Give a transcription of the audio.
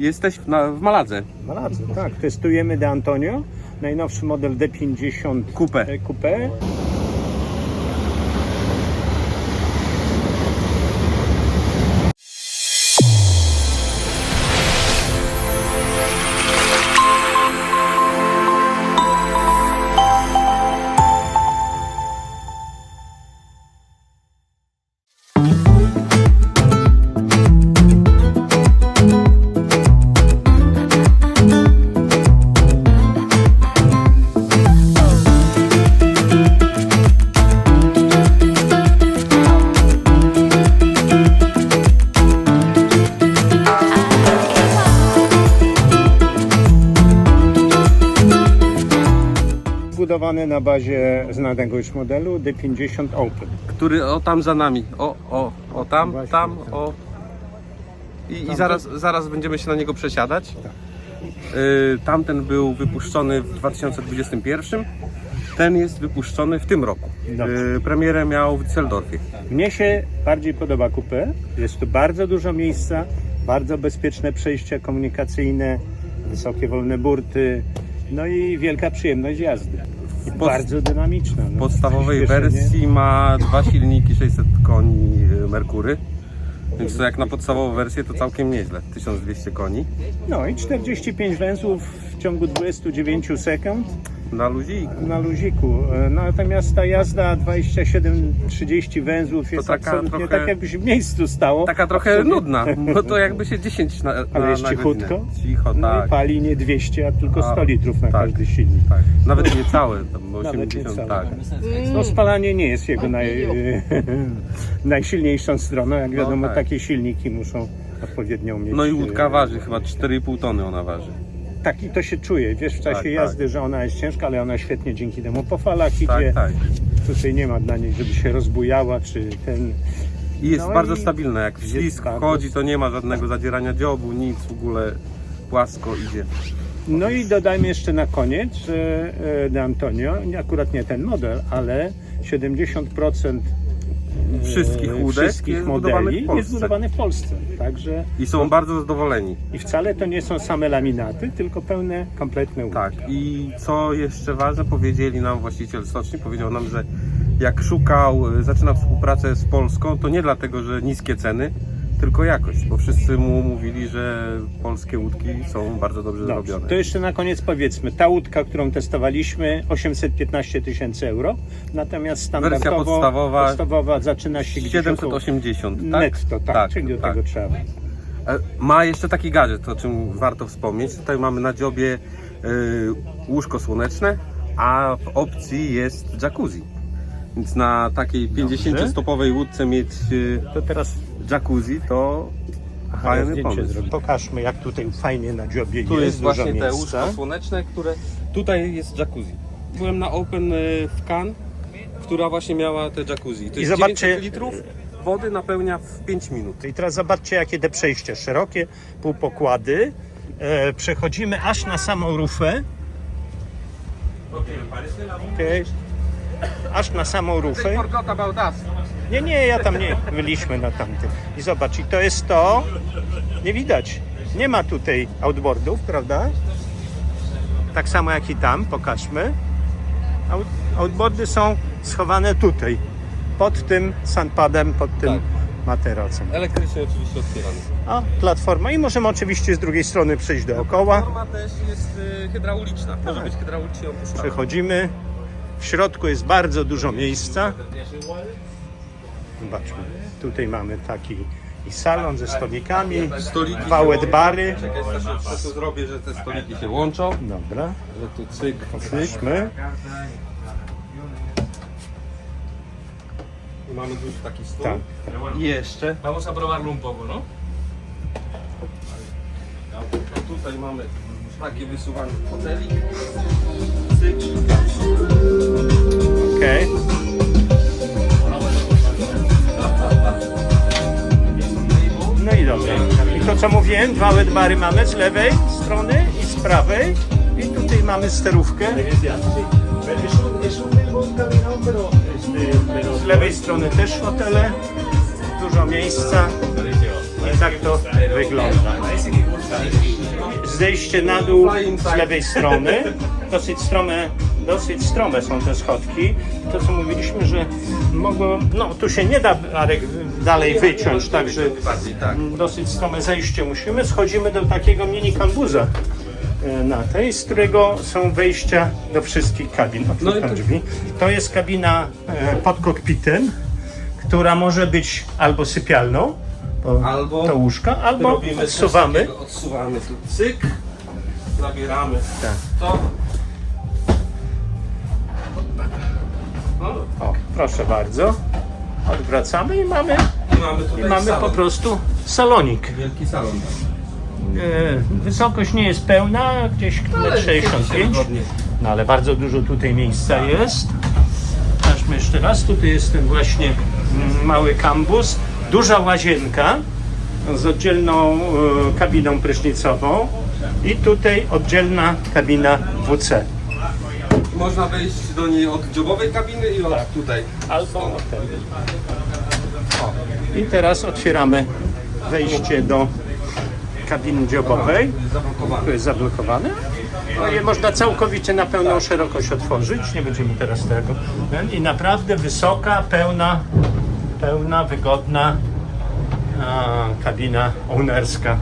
Jesteś w, na, w Maladze. Maladze, tak. Testujemy De Antonio, najnowszy model D50 Coupe. e, Coupe. Zbudowany na bazie znanego już modelu D50 Open. Który o tam za nami. O, o, o tam, Właśnie, tam, tak. o. I, i zaraz, zaraz będziemy się na niego przesiadać. Y, tamten był wypuszczony w 2021. Ten jest wypuszczony w tym roku. Dobrze. Y, premierę miał w Düsseldorfie. Mnie się bardziej podoba Coupe. Jest tu bardzo dużo miejsca, bardzo bezpieczne przejścia komunikacyjne, wysokie wolne burty, no i wielka przyjemność jazdy. Pod- bardzo dynamiczna. W No. podstawowej wersji ma dwa silniki 600 koni y, Merkury. Więc to jak na podstawową wersję to całkiem nieźle. 1200 koni. No i 45 węzłów w ciągu 29 sekund Na ludzi na luziku. E, Natomiast ta jazda 27-30 węzłów jest taka absolutnie trochę- tak jakby się w miejscu stało. Taka trochę Absolutnie. nudna, bo to jakby się 10 na, na Ale jest na godzinę. cichutko. Cicho, No tak. i pali nie 200, a tylko A, 100 litrów na tak. każdy silnik. tak. Nawet nie całe, tam Nawet nie 80, całe. tak. No spalanie nie jest jego naj, najsilniejszą stroną. Jak wiadomo, tak. takie silniki muszą odpowiednią mieć. No i e, łódka waży, chyba 4,5 tony ona waży. Tak, i to się czuje. Wiesz, w czasie Tak, tak. jazdy, że ona jest ciężka, ale ona świetnie dzięki temu po falach idzie. Tak, tak. Tutaj nie ma dla niej, żeby się rozbujała, czy ten... I jest No bardzo i stabilna, jak w ślizg bardzo- chodzi, to nie ma żadnego zadzierania dziobu, nic w ogóle płasko idzie. No i dodajmy jeszcze na koniec, że De Antonio, akurat nie ten model, ale 70% e, Wszystkich łódek wszystkich jest modeli jest zbudowane w Polsce. Także I są bardzo zadowoleni. i wcale to nie są same laminaty, tylko pełne, kompletne łódki. Tak. I co jeszcze ważne, powiedzieli nam właściciel stoczni, powiedział nam, że jak szukał, zaczyna współpracę z Polską, to nie dlatego, że niskie ceny, tylko jakość, bo wszyscy mu mówili, że polskie łódki są bardzo dobrze Dobrze, zrobione. to jeszcze na koniec powiedzmy, ta łódka, którą testowaliśmy, 815 tysięcy euro, natomiast standardowo Wersja podstawowa- podstawowa zaczyna się gdzieś około 780, tak? netto, tak, czyli do tak. tego trzeba. E, Ma jeszcze taki gadżet, o czym warto wspomnieć. Tutaj mamy na dziobie y, łóżko słoneczne, a w opcji jest jacuzzi. Więc na takiej 50-stopowej łódce mieć y, To teraz jacuzzi to fajny pomysł. zrobię. Pokażmy, jak tutaj fajnie na dziobie Tu jest, jest dużo właśnie te miejsca. łóżka słoneczne, które... Tutaj jest jacuzzi. Byłem na Open y, w Cannes, która właśnie miała te jacuzzi. To I jest zobaczcie- 900 litrów, wody napełnia w 5 minut. I teraz zobaczcie, jakie te przejścia, szerokie półpokłady. E, przechodzimy aż na samą rufę. Okej. Aż na samą rufę. forgot about us. Nie, nie, ja tam nie. Byliśmy na tamtym. I zobacz, i to jest to. Nie widać. Nie ma tutaj outboardów, prawda? Tak samo jak i tam, pokażmy. Out, outboardy są schowane tutaj. Pod tym sandpadem, pod tym Tak. materacem. Elektrycznie oczywiście otwierany. A platforma. I możemy oczywiście z drugiej strony przejść dookoła. Forma też jest y, hydrauliczna. Może być hydraulicznie opuszczana. Przechodzimy. W środku jest bardzo dużo miejsca. Zobaczmy. Tutaj mamy taki i salon ze stolikami, Stoliki dwa się wet bary. Czekaj, Stasiu, tu zrobię, że te stoliki się łączą. Dobra, Że tu cyk, cyk. I mamy już taki stół. Tak. I jeszcze Vamos a probarlo un poco, ¿no? tutaj mamy takie wysuwanie foteli. Cyk. Okej. No co mówiłem, dwa wet bary mamy z lewej strony i z prawej. I tutaj mamy sterówkę. Z lewej strony też fotele. Dużo miejsca. I tak to wygląda. Zejście na dół z lewej strony. Dosyć strome, dosyć strome są te schodki. To co mówiliśmy, że mogło, no tu się nie da Arek, dalej wyciąć, także tak. dosyć strome zejście musimy. Schodzimy do takiego mini kambuza e, na tej, z którego są wejścia do wszystkich kabin. No i drzwi. To jest kabina e, pod kokpitem, która może być albo sypialną, to, Albo to łóżka, albo Robimy odsuwamy. takiego, Odsuwamy tu cyk, zabieramy Tak. to. No, O, proszę bardzo. Odwracamy i mamy, i mamy i mamy salon. po prostu salonik. Wielki salon. E, Wysokość nie jest pełna, gdzieś Ale 1,65 m. wygodnie. No ale bardzo dużo tutaj miejsca jest. Zobaczmy jeszcze raz, tutaj jest ten właśnie mm, mały kambus, duża łazienka z oddzielną e, kabiną prysznicową i tutaj oddzielna kabina WC. Można wejść do niej od jobowej kabiny i od Tak. tutaj. Albo od. I teraz otwieramy wejście do kabiny dziobowej. Tu jest zablokowane. No je można całkowicie na pełną szerokość otworzyć. Nie będziemy teraz tego. I naprawdę wysoka, pełna, pełna, wygodna kabina ownerska.